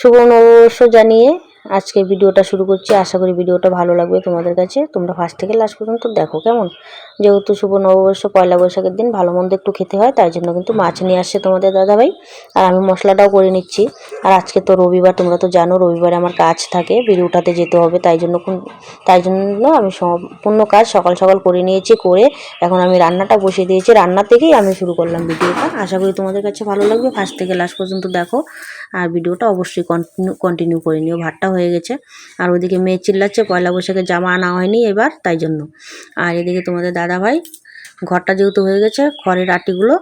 শুভ নববর্ষ জানিয়ে আজকের ভিডিওটা শুরু করছি। আশা করি ভিডিওটা ভালো লাগবে তোমাদের কাছে। তোমরা ফার্স্ট থেকে লাস্ট পর্যন্ত দেখো কেমন? যেহেতু শুভ নববর্ষ, পয়লা বৈশাখের দিন, ভালো মন্দ একটু খেতে হয়, তাই জন্য কিন্তু মাছ নিয়ে আসছে তোমাদের দাদাভাই। আর আমি মশলাটাও করে নিচ্ছি। আর আজকে তো রবিবার, তোমরা তো জানো, রবিবারে আমার কাজ থাকে বিড়ি উঠাতে যেতে হবে, তাই জন্য তাই জন্য আমি সম্পূর্ণ কাজ সকাল সকাল করে নিয়েছি, করে এখন আমি রান্নাটা বসিয়ে দিয়েছি। রান্না থেকেই আমি শুরু করলাম ভিডিওটা। আশা করি তোমাদের কাছে ভালো লাগবে। ফার্স্ট থেকে লাস্ট পর্যন্ত দেখো। আর ভিডিওটা অবশ্যই কন্টিনিউ কন্টিনিউ করে নিও। ভাতটা গেছে। আর ওদিকে মেয়ে চিল্লাচ্ছে, পয়লা বৈশাখে জামা আনা হয়নি এবার, তাই জন্য। আর এদিকে তোমাদের দাদা ভাই ঘরটা যেহেতু হয়ে গেছে খড়ের আটিগুলো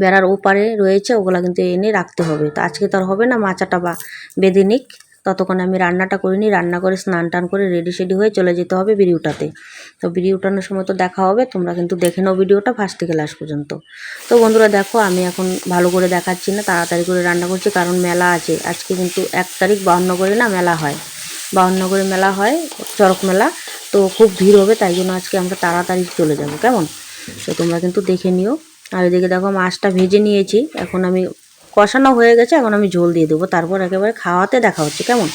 বেড়ার ওপারে রয়েছে, ওগুলো কিন্তু এনে রাখতে হবে। তো আজকে তো আর হবে না, মাচাটা বা বেঁধে নিক। ততক্ষণে আমি রান্নাটা করিনি, রান্না করে স্নান টান করে রেডি সেডি হয়ে চলে যেতে হবে বিড়ি উঠাতে তো বিড়ি উঠানোর সময় তো দেখা হবে, তোমরা কিন্তু দেখে নাও ভিডিওটা ফার্স্ট থেকে লাস্ট পর্যন্ত। তো বন্ধুরা দেখো, আমি এখন ভালো করে দেখাচ্ছি না, তাড়াতাড়ি করে রান্না করছি, কারণ মেলা আছে। আজকে কিন্তু এক তারিখ বাউন্ন করে না মেলা হয়। বাউন্ন করে মেলা হয়, চরক মেলা, তো খুব ভিড় হবে, তাই জন্য আজকে আমরা তাড়াতাড়ি চলে যাব, কেমন? তো তোমরা কিন্তু দেখে নিও। আর এদিকে দেখো মাছটা ভেজে নিয়েছি, এখন আমি কষানো হয়ে গেছে, এখন আমি ঝোল দিয়ে দেবো। তারপর একেবারে খাওয়াতে দেখা হচ্ছে, কেমন?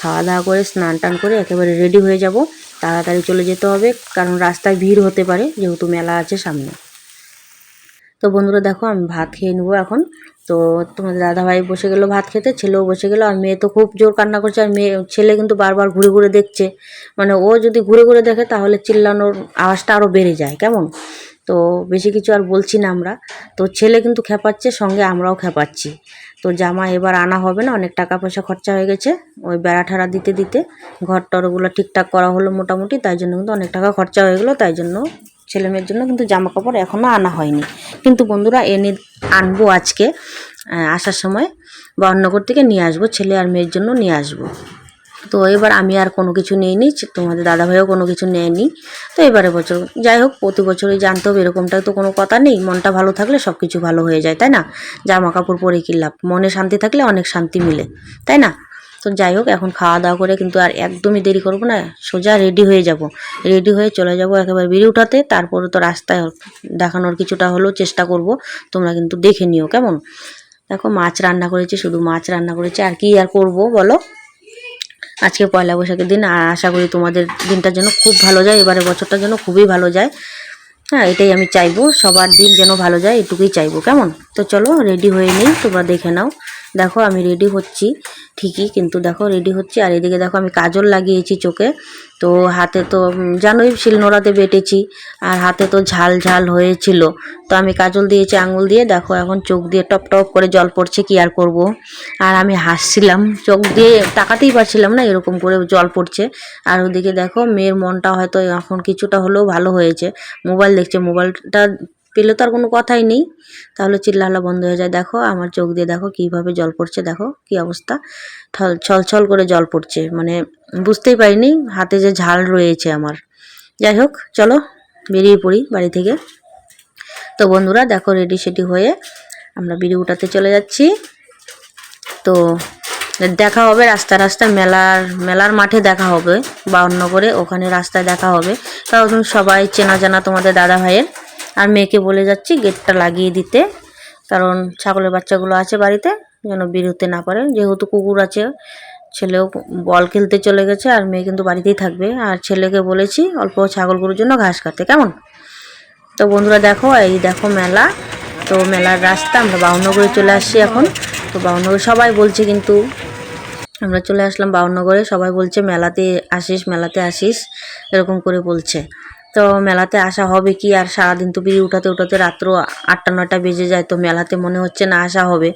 খাওয়া দাওয়া করে, স্নান টান করে একেবারে রেডি হয়ে যাব। তাড়াতাড়ি চলে যেতে হবে, কারণ রাস্তায় ভিড় হতে পারে, যেহেতু মেলা আছে সামনে। তো বন্ধুরা দেখো, আমি ভাত খেয়ে নেব এখন। তো তোমাদের দাদাভাই বসে গেলো ভাত খেতে, ছেলেও বসে গেলো, আর মেয়ে তো খুব জোর কান্না করছে, আর মেয়ে, ছেলে কিন্তু বারবার ঘুরে ঘুরে দেখছে। মানে ও যদি ঘুরে ঘুরে দেখে, তাহলে চিল্লানোর আওয়াজটা আরও বেড়ে যায়, কেমন? তো বেশি কিছু আর বলছি না আমরা। তো ছেলে কিন্তু খেপাচ্ছে, সঙ্গে আমরাও খেপাচ্ছি। তো জামা এবার আনা হবে না, অনেক টাকা পয়সা খরচা হয়ে গেছে। ওই বেড়া ঠাড়া দিতে দিতে ঘর টরগুলো ঠিকঠাক করা হলো মোটামুটি, তাই জন্য কিন্তু অনেক টাকা খরচা হয়ে গেলো, তাই জন্য ছেলে মেয়ের জন্য কিন্তু জামা কাপড় এখনও আনা হয়নি। কিন্তু বন্ধুরা, এনে আনব আজকে আসার সময় বা অন্যগর থেকে নিয়ে আসব, ছেলে আর মেয়ের জন্য নিয়ে আসব। তো এবার আমি আর কোনো কিছু নিইনি তোমাদের দাদাভাইও কোনো কিছু নেয়নি। তো এবারে বছর, যাই হোক, প্রতি বছরই জানতে হবে এরকমটা তো কোনো কথা নেই। মনটা ভালো থাকলে সব কিছু ভালো হয়ে যায়, তাই না? জামা কাপড় পরে কি লাভ? মনে শান্তি থাকলে অনেক শান্তি মিলে, তাই না? তো যাই হোক, এখন খাওয়া দাওয়া করে কিন্তু আর একদমই দেরি করব না, সোজা রেডি হয়ে যাব। রেডি হয়ে চলে যাব একেবারে বিড়ি উঠাতে, তারপরে তো রাস্তায় দেখানোর কিছুটা হলেও চেষ্টা করব, তোমরা কিন্তু দেখে নিও, কেমন? দেখো, মাছ রান্না করেছি, শুধু মাছ রান্না করেছি, আর কি আর করব, বলো? আজকে পয়লা বৈশাখের দিন, আর আশা করি তোমাদের দিনটা যেন খুব ভালো যায় এবারে বছরটা যেন খুবই ভালো যায়। হ্যাঁ এটাই আমি চাইব, সবার দিন যেন ভালো যায়, এটুকুই চাইব, কেমন? তো চলো রেডি হয়ে নিই, তোমরা দেখে নাও। দেখো, আমি রেডি হচ্ছি। ঠিকই, কিন্তু দেখো রেডি হচ্ছি। আর এদিকে দেখো, আমি কাজল লাগিয়েছি চোখে। তো হাতে তো জানোই শিলনোড়াতে বেটেছি, আর হাতে তো ঝাল ঝাল হয়েছিল। তো আমি কাজল দিয়েছি আঙুল দিয়ে। দেখো, এখন চোখ দিয়ে টপ টপ করে জল পড়ছে, কি আর করব? আর আমি হাসছিলাম চোখ দিয়ে, তাকাতেই পারছিলাম না এরকম করে জল পড়ছে। আর ওদিকে দেখো, মেয়ের মনটা হয়তো এখন কিছুটা হলেও ভালো হয়েছে। মোবাইল দেখছে, মোবাইলটা পেলে তো আর কোনো কথাই নেই। তাহলে চিল্লাহলা বন্ধ হয়ে যায়। দেখো, আমার চোখ দিয়ে দেখো কীভাবে জল পড়ছে। দেখো কি অবস্থা। ছল ছল করে জল পড়ছে। মানে বুঝতেই পারিনি, হাতে যে ঝাল রয়েছে আমার। যাই হোক, চলো বেরিয়ে পড়ি বাড়ি থেকে। তো বন্ধুরা, দেখো রেডি সেডি হয়ে আমরা বিড়ি উঠাতে চলে যাচ্ছি। তো দেখা হবে রাস্তা রাস্তায়, মেলার মেলার মাঠে দেখা হবে বাউন্নগরে ওখানে রাস্তায় দেখা হবে। কারণ সবাই চেনা জানা তোমাদের দাদা ভাইয়ের। আর মেয়েকে বলে যাচ্ছি গেটটা লাগিয়ে দিতে। কারণ ছাগলের বাচ্চাগুলো আছে বাড়িতে, যেন বেরোতে না পারে। যেহেতু কুকুর আছে, ছেলেও বল খেলতে চলে গেছে আর মেয়ে কিন্তু বাড়িতেই থাকবে। আর ছেলেকে বলেছি অল্প ছাগলগুলোর জন্য ঘাস কাটতে, কেমন? তো বন্ধুরা দেখো, এই দেখো মেলা। তো মেলার রাস্তা, আমরা বাউনগরে চলে আসছি এখন। তো বাউনগরে সবাই বলছে কিন্তু, আমরা চলে আসলাম বাউনগরে। সবাই বলছে, মেলাতে আসিস মেলাতে আসিস। এরকম করে বলছে। তো মেলাতে আসা হবে কি? আর সারাদিন তো বিড়ি উঠাতে উঠাতে রাত্র আটটা নটা বেজে যায়, তো মেলাতে মনে হচ্ছে না আসা হবে।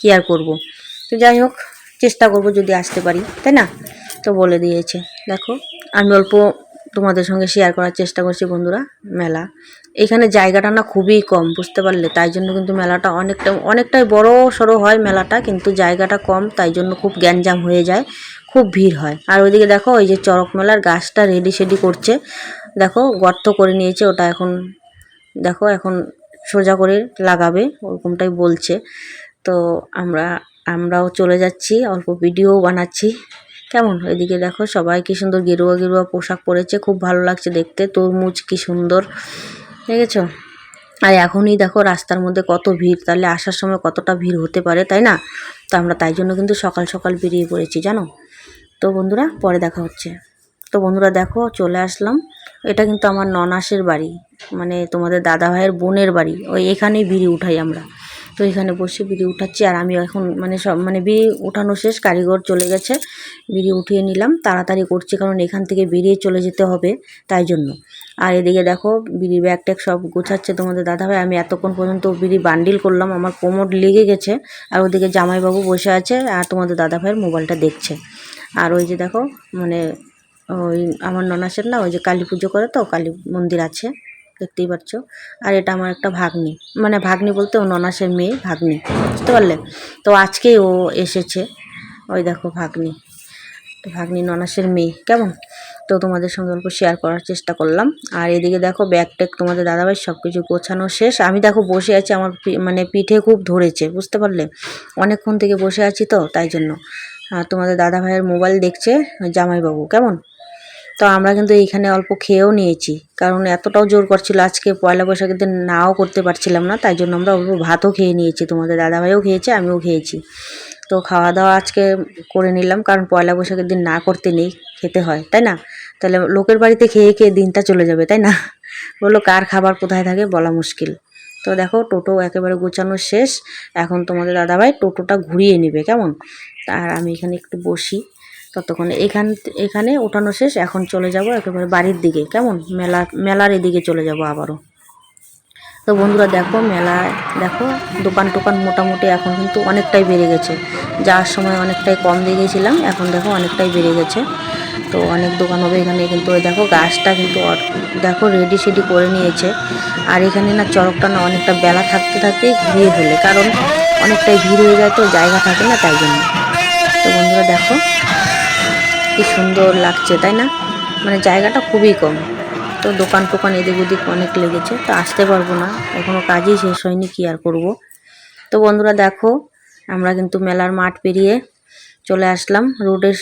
কি আর করব? তো যাই হোক, চেষ্টা করব যদি আসতে পারি, তাই না? তো বলে দিয়েছে। দেখো, আমি অল্প তোমাদের সঙ্গে শেয়ার করার চেষ্টা করছি বন্ধুরা, মেলা। এখানে জায়গাটা না খুবই কম, বুঝতে পারলে? তাই জন্য কিন্তু মেলাটা অনেকটা, অনেকটাই বড় সড়ো হয় মেলাটা, কিন্তু জায়গাটা কম, তাই জন্য খুব গ্যাঞ্জাম হয়ে যায়, খুব ভিড় হয়। আর ওইদিকে দেখো, ওই যে চরক মেলার গাছটা রেডি সেডি করছে। দেখো, গর্ত করে নিয়েছে, ওটা এখন দেখো, এখন সোজা করে লাগাবে, ওরকমটাই বলছে। তো আমরা, আমরাও চলে যাচ্ছি, অল্প ভিডিও বানাচ্ছি। কেমন? এদিকে দেখো, সবাই কি সুন্দর গেরুয়া গেরুয়া পোশাক পরেছে, খুব ভালো লাগছে দেখতে, তরমুজ কি সুন্দর, দেখেছ? আর এখনই দেখো, রাস্তার মধ্যে কত ভিড়, তাহলে আসার সময় কতটা ভিড় হতে পারে, তাই না? তো আমরা তাই জন্য কিন্তু সকাল সকাল বেরিয়ে পড়েছি, জানো? তো বন্ধুরা, পরে দেখা হচ্ছে। তো বন্ধুরা দেখো, চলে আসলাম। এটা কিন্তু আমার ননাসের বাড়ি মানে তোমাদের দাদা ভাইয়ের বোনের বাড়ি। ওই এখানেই বিড়ি উঠাই আমরা। তো এখানে বসে বিড়ি উঠাচ্ছি, আর আমি এখন মানে সব মানে বিড়ি উঠানো শেষ, কারিগর চলে গেছে। বিড়ি উঠিয়ে নিলাম, তাড়াতাড়ি করছি, কারণ এখান থেকে বেরিয়ে চলে যেতে হবে, তাই জন্য। আর এদিকে দেখো বিড়ি ব্যাগ ট্যাগ সব গোছাচ্ছে তোমাদের দাদাভাই। আমি এতক্ষণ পর্যন্ত বিড়ি বান্ডিল করলাম, আমার কোমর লেগে গেছে। আর ওদিকে জামাইবাবু বসে আছে, আর তোমাদের দাদাভাইয়ের মোবাইলটা দেখছে। আর ওই যে দেখো মানে ওই আমার ননাসের না, ওই যে কালী পুজো করে তো, কালী মন্দির আছে, দেখতেই পাচ্ছ আর এটা আমার একটা ভাগ্নি। মানে ভাগ্নি বলতে ও ননাসের মেয়ে, ভাগ্নি, বুঝতে পারলে? তো আজকেই ও এসেছে, ওই দেখো ভাগ্নি। ভাগ্নি ননাসের মেয়ে, কেমন? তো তোমাদের সঙ্গে অল্প শেয়ার করার চেষ্টা করলাম। আর এদিকে দেখো ব্যাগ ট্যাগ তোমাদের দাদাভাই সব কিছু গোছানো শেষ। আমি দেখো বসে আছি, আমার মানে পিঠে খুব ধরেছে, বুঝতে পারলে? অনেকক্ষণ থেকে বসে আছি তো, তাই জন্য। আর তোমাদের দাদাভাইয়ের মোবাইল দেখছে, জামাইবাবু, কেমন? তো আমরা কিন্তু এইখানে অল্প খেয়েও নিয়েছি। কারণ এতটাও জোর করছিল আজকে পয়লা বৈশাখের দিন নাও করতে পারছিলাম না, তাই জন্য আমরা অল্প ভাতও খেয়ে নিয়েছি। তোমাদের দাদাভাইও খেয়েছে, আমিও খেয়েছি। তো খাওয়া দাওয়া আজকে করে নিলাম, কারণ পয়লা বৈশাখের দিন না করতে নেই, খেতে হয়, তাই না? তাহলে লোকের বাড়িতে খেয়ে খেয়ে দিনটা চলে যাবে, তাই না? বলল কার খাবার কোথায় থাকে বলা মুশকিল। তো দেখো টোটো একেবারে গোছানো শেষ, এখন তোমাদের দাদাভাই টোটোটা ঘুরিয়ে নেবে, কেমন? আর আমি এখানে একটু বসি। ততক্ষণে এখান, এখানে ওঠানো শেষ, এখন চলে যাব একেবারে বাড়ির দিকে। কেমন? মেলা, মেলার এদিকে চলে যাব আবারও। তো বন্ধুরা দেখো মেলায় দেখো, দোকান টোকান মোটামুটি এখন কিন্তু অনেকটাই বেড়ে গেছে। যাওয়ার সময় অনেকটাই কম দিয়ে গেছিলাম, এখন দেখো অনেকটাই বেড়ে গেছে। তো অনেক দোকান হবে এখানে, কিন্তু ওই দেখো গাছটা কিন্তু দেখো রেডি সেডি করে নিয়েছে। আর এখানে না চড়কটা না অনেকটা বেলা থাকতে থাকতেই ঘুরিয়ে ফেলে কারণ অনেকটাই ভিড় হয়ে যায় তো, জায়গা থাকে না তাই জন্য। তো বন্ধুরা দেখো কি সুন্দর লাগছে, তাই না? মানে জায়গাটা খুবই কম। তো দোকান টোকান এদিক ওদিক অনেক লেগেছে, তো আসতে পারব না। এখনও কাজই শেষ হয়নি, কি আর করব? তো বন্ধুরা দেখো, আমরা কিন্তু মেলার মাঠ পেরিয়ে চলে আসলাম। রোডের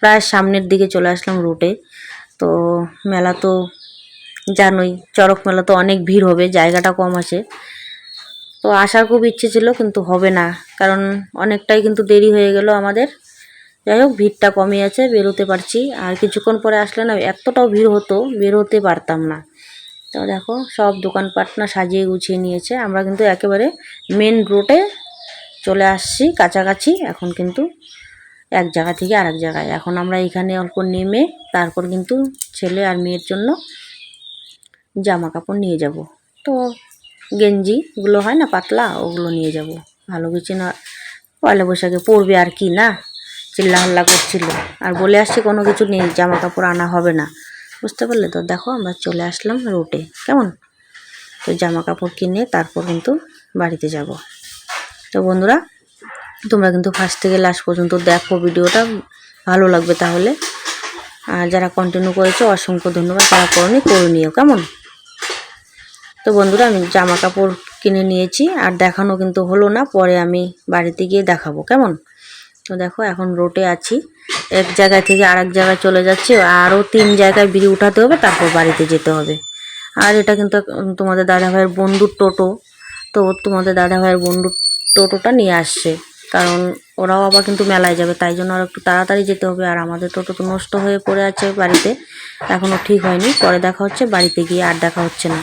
প্রায় সামনের দিকে চলে আসলাম রোডে। তো মেলা তো জানোই, চড়ক মেলা তো অনেক ভিড় হবে, জায়গাটা কম আছে। তো আসার খুব ইচ্ছে ছিল, কিন্তু হবে না। কারণ অনেকটাই কিন্তু দেরি হয়ে গেল আমাদের। যাই হোক, ভিড়টা কমে আছে, বেরোতে পারছি। আর কিছুক্ষণ পরে আসলে না, এতটাও ভিড় হতো, বেরোতে পারতাম না। তো দেখো, সব দোকানপাট না সাজিয়ে গুছিয়ে নিয়েছে। আমরা কিন্তু একেবারে মেন রোডে চলে আসছি, কাছাকাছি। এখন কিন্তু এক জায়গা থেকে আরেক জায়গায়। এখন আমরা এখানে অল্প নেমে তারপর কিন্তু ছেলে আর মেয়ের জন্য জামা কাপড় নিয়ে যাব। তো গেঞ্জিগুলো হয় না পাতলা, ওগুলো নিয়ে যাব। ভালো কিছু না, পয়লা বৈশাখে পরবে আর কি, না? চিল্লা হাল্লা করছিল। আর বলে আসছে, কোনো কিছু নেই জামা কাপড় আনা হবে না। বুঝতে পারলে তো? দেখো, আমরা চলে আসলাম রুটে কেমন? তো জামা কাপড় কিনে তারপর কিন্তু বাড়িতে যাব। তো বন্ধুরা, তোমরা কিন্তু ফার্স্ট থেকে লাস্ট পর্যন্ত দেখো ভিডিওটা, ভালো লাগবে তাহলে। আর যারা কন্টিনিউ করেছ, অসংখ্য ধন্যবাদ, যারা করনি, করে নিও। কেমন? তো বন্ধুরা, আমি জামা কাপড় কিনে নিয়েছি, আর দেখানো কিন্তু হলো না, পরে আমি বাড়িতে গিয়ে দেখাবো। কেমন? তো দেখো, এখন রোডে আছি। এক জায়গা থেকে আরেক জায়গায় চলে যাচ্ছি। আরও তিন জায়গায় বিড়ি উঠাতে হবে, তারপর বাড়িতে যেতে হবে। আর এটা কিন্তু তোমাদের দাদাভাইয়ের বন্ধুর টোটো। তো তোমাদের দাদাভাইয়ের বন্ধুর টোটোটা নিয়ে আসছে। কারণ ওরাও আবার কিন্তু মেলায় যাবে, তাই জন্য আর একটু তাড়াতাড়ি যেতে হবে। আর আমাদের টোটো তো নষ্ট হয়ে পড়ে আছে বাড়িতে। এখনও ঠিক হয়নি, পরে দেখা হচ্ছে, বাড়িতে গিয়ে আর দেখা হচ্ছে না।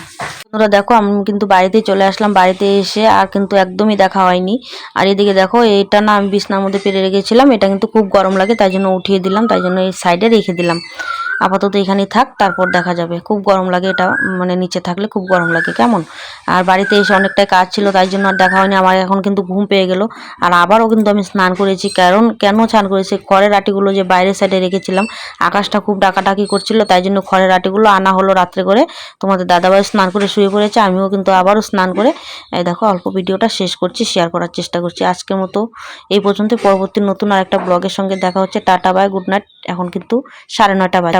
তোমরা দেখো, আমি কিন্তু বাড়িতে চলে আসলাম। বাড়িতে এসে আর কিন্তু একদমই দেখা হয়নি। আর এদিকে দেখো, এটা না আমি বিছনার মধ্যে পেরে রেখেছিলাম। এটা কিন্তু খুব গরম লাগে, তাই জন্য উঠিয়ে দিলাম, তাই জন্য এই সাইডে রেখে দিলাম। আপাতত এখানেই থাক, তারপর দেখা যাবে। খুব গরম লাগে এটা মানে নিচে থাকলে খুব গরম লাগে, কেমন? আর বাড়িতে এসে অনেকটাই কাজ ছিল, তাই জন্য আর দেখা হয়নি, আমার এখন কিন্তু ঘুম পেয়ে গেল। আর আবারও কিন্তু আমি স্নান করেছি, কারণ কেন স্নান করেছি? খড়ের আটিগুলো যে বাইরের সাইডে রেখেছিলাম, আকাশটা খুব ডাকাডাকি করছিল, তাই জন্য খড়ের আটিগুলো আনা হলো রাত্রে করে। তোমাদের দাদাভাই স্নান করে শুয়ে পড়েছে, আমিও কিন্তু আবারও স্নান করে, এই দেখো অল্প ভিডিওটা শেষ করছি শেয়ার করার চেষ্টা করছি। আজকের মতো এই পর্যন্ত পরবর্তী নতুন আরেকটা ব্লগের সঙ্গে দেখা হচ্ছে। টাটা বাই গুড নাইট এখন কিন্তু সাড়ে নয়টা বাজে।